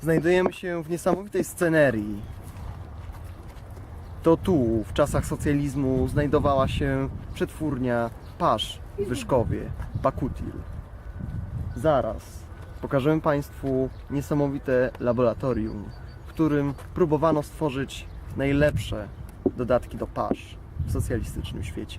Znajdujemy się w niesamowitej scenerii. To tu, w czasach socjalizmu, znajdowała się przetwórnia pasz w Wyszkowie, Bakutil. Zaraz pokażemy Państwu niesamowite laboratorium, w którym próbowano stworzyć najlepsze dodatki do pasz w socjalistycznym świecie.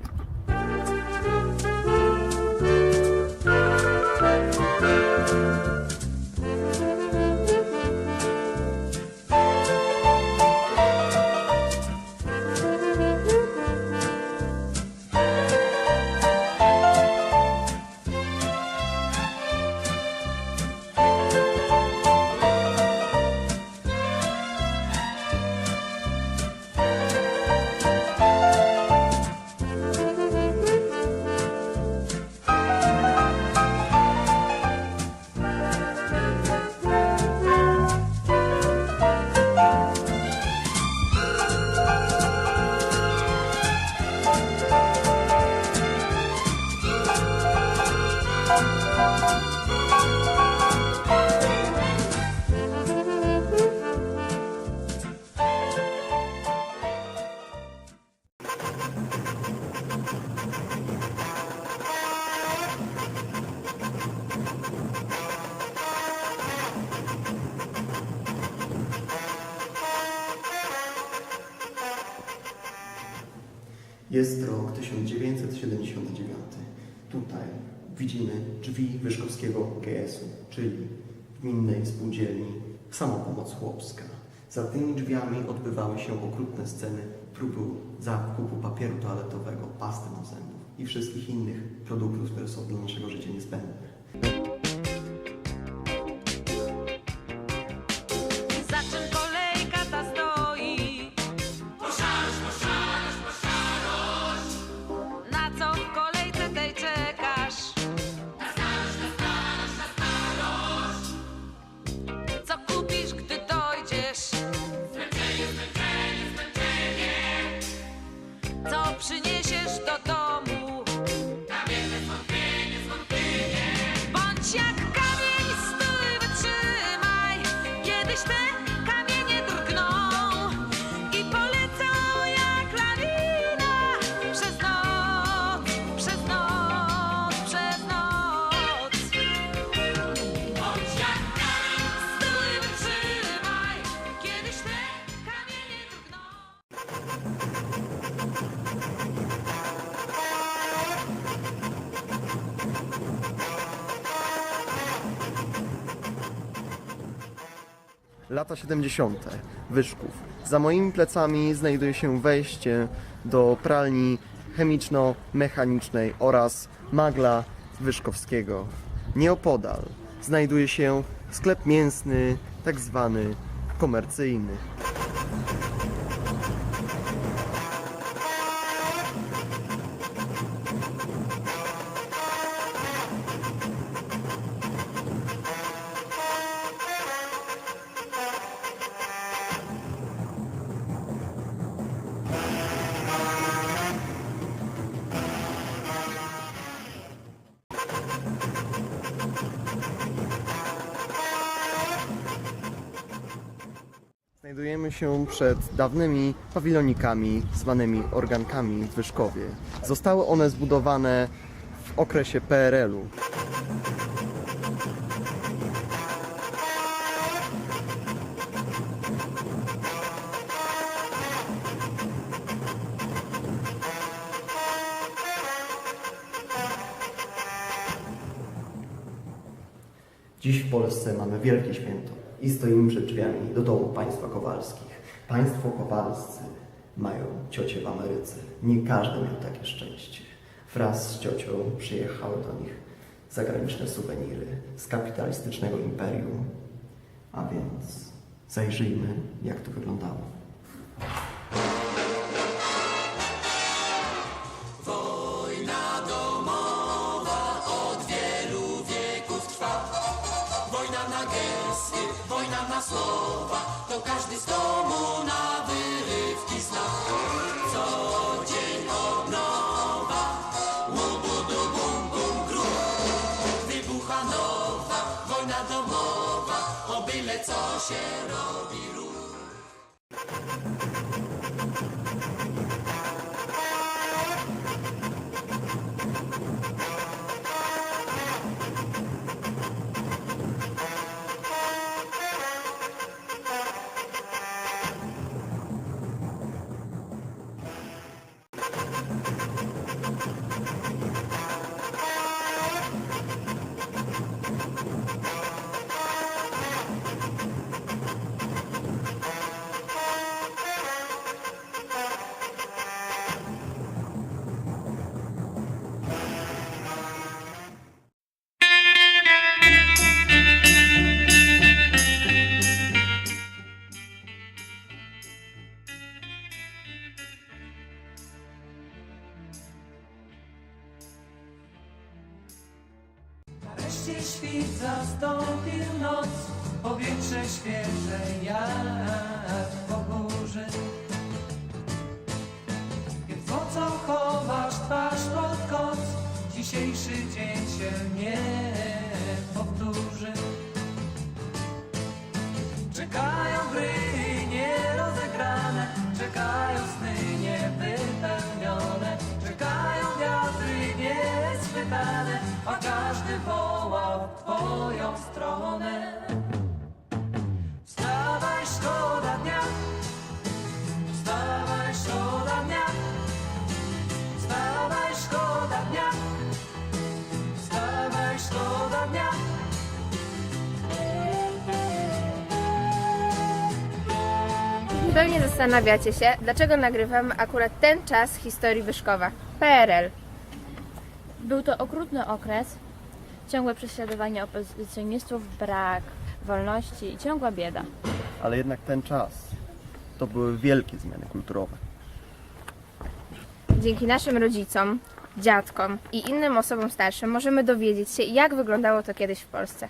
Jest rok 1979. Tutaj widzimy drzwi Wyszkowskiego GS-u, czyli Gminnej Spółdzielni Samopomoc Chłopska. Za tymi drzwiami odbywały się okrutne sceny próby zakupu papieru toaletowego, pasty do zębów i wszystkich innych produktów, które są dla naszego życia niezbędne. Lata 70. Wyszków. Za moimi plecami znajduje się wejście do pralni chemiczno-mechanicznej oraz magla Wyszkowskiego. Nieopodal znajduje się sklep mięsny, tak zwany komercyjny. Znajdujemy się przed dawnymi pawilonikami zwanymi organkami w Wyszkowie. Zostały one zbudowane w okresie PRL-u. Dziś w Polsce mamy wielkie święto i stoimy przed drzwiami do domu państwa Kowalskich. Państwo Kowalscy mają ciocie w Ameryce. Nie każdy miał takie szczęście. Wraz z ciocią przyjechały do nich zagraniczne suweniry z kapitalistycznego imperium. A więc zajrzyjmy, jak to wyglądało. Słowa, to każdy z domu na wyrywki zna. Co dzień odnowa, łubudu bum bum gru. Wybucha nowa wojna domowa, o byle co się robi ruch. Nareszcie świt zastąpił noc, powietrze świeże jak po burzy. Więc po co chowasz twarz pod koc? Dzisiejszy dzień się nie a każdy woła w twoją stronę. Wstawaj, szkoda dnia, wstawaj, szkoda dnia, wstawaj, szkoda dnia, wstawaj, szkoda dnia. Pewnie zastanawiacie się, dlaczego nagrywamy akurat ten czas historii Wyszkowa. PRL. Był to okrutny okres, ciągłe prześladowanie opozycjonistów, brak wolności i ciągła bieda. Ale jednak ten czas to były wielkie zmiany kulturowe. Dzięki naszym rodzicom, dziadkom i innym osobom starszym możemy dowiedzieć się, jak wyglądało to kiedyś w Polsce.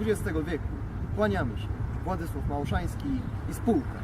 XX wieku. Kłaniamy się. Władysław Małoszański i spółka.